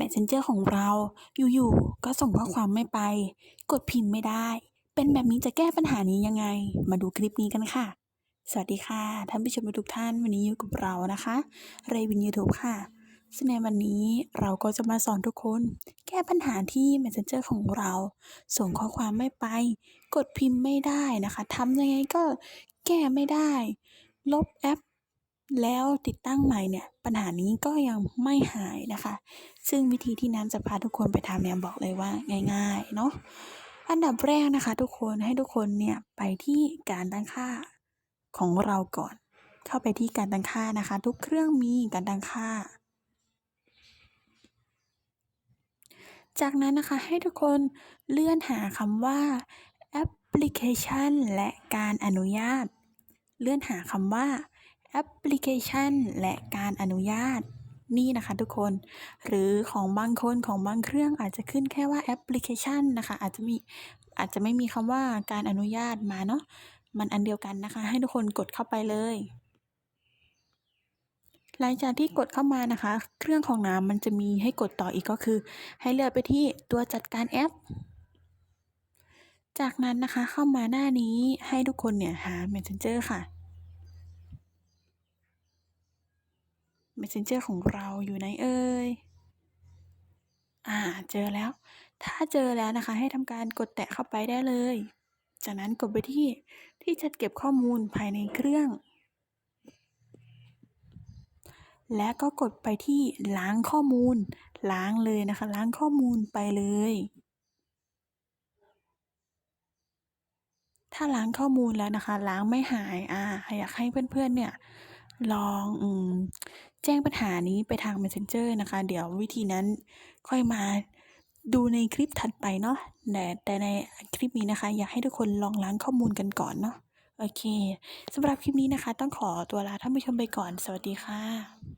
Messenger ของเราอยู่ๆก็ส่งข้อความไม่ไป กดพิมพ์ไม่ได้ เป็นแบบนี้จะแก้ปัญหานี้ยังไง มาดูคลิปนี้กันค่ะ สวัสดีค่ะ ท่านผู้ชมทุกท่านวันนี้อยู่กับเรานะคะเรวินยูทูบค่ะซึ่งในวันนี้เราก็จะมาสอนทุกคน แก้ปัญหาที่ Messenger ของเรา ส่งข้อความไม่ไป กดพิมพ์ไม่ได้นะคะทำยังไงก็แก้ไม่ได้ ลบแอป แล้วติดตั้งใหม่เนี่ยปัญหานี้ก็ยังไม่หายนะคะ ซึ่งวิธีที่น้ำจะพาทุกคนไปทำเนี่ยบอกเลยว่าง่ายๆเนาะอันดับแรกนะคะ ทุกคนให้ทุกคนเนี่ยไปที่การตั้งค่าของเราก่อน เข้าไปที่การตั้งค่านะคะ ทุกเครื่องมีการตั้งค่า จากนั้นนะคะให้ทุกคนเลื่อนหาคำว่าแอปพลิเคชัน และการอนุญาต เลื่อนหาคำว่า แอปพลิเคชัน และการอนุญาตนี่นะคะทุกคน หรือของบางคนของบางเครื่องอาจจะขึ้นแค่ว่าแอปพลิเคชันนะคะ อาจจะมีอาจจะไม่มีคำว่าการอนุญาตมาเนาะมันอันเดียวกันนะคะ ให้ทุกคนกดเข้าไปเลยหลังจากที่กดเข้ามานะคะ เครื่องของน้ำมันจะมีให้กดต่ออีกก็คือ ให้เลือกไปที่ตัวจัดการแอป จากนั้นนะคะเข้ามาหน้านี้ให้ทุกคนเนี่ยหา Messenger ค่ะ Messenger ของเราอยู่ไหนเอ่ย อ่า เจอแล้ว ถ้าเจอแล้วนะคะ ให้ทำการกดแตะเข้าไปได้เลย จากนั้นกดไปที่ที่จัดเก็บข้อมูลภายในเครื่อง และก็กดไปที่ล้างข้อมูล ล้างเลยนะคะ ล้างข้อมูลไปเลย ถ้าล้างข้อมูลแล้วนะคะ ล้างไม่หาย อ่าอยากให้เพื่อนๆ เนี่ยลองอืม แจ้งปัญหานี้ไปทาง Messenger นะคะ เดี๋ยววิธีนั้นค่อยมาดูในคลิปถัดไปเนาะแต่แต่ในคลิปนี้นะคะ อยากให้ทุกคนลองล้างข้อมูลกันก่อนเนาะโอเคสำหรับคลิปนี้นะคะ ต้องขอตัวลาท่านผู้ชมไปก่อน สวัสดีค่ะ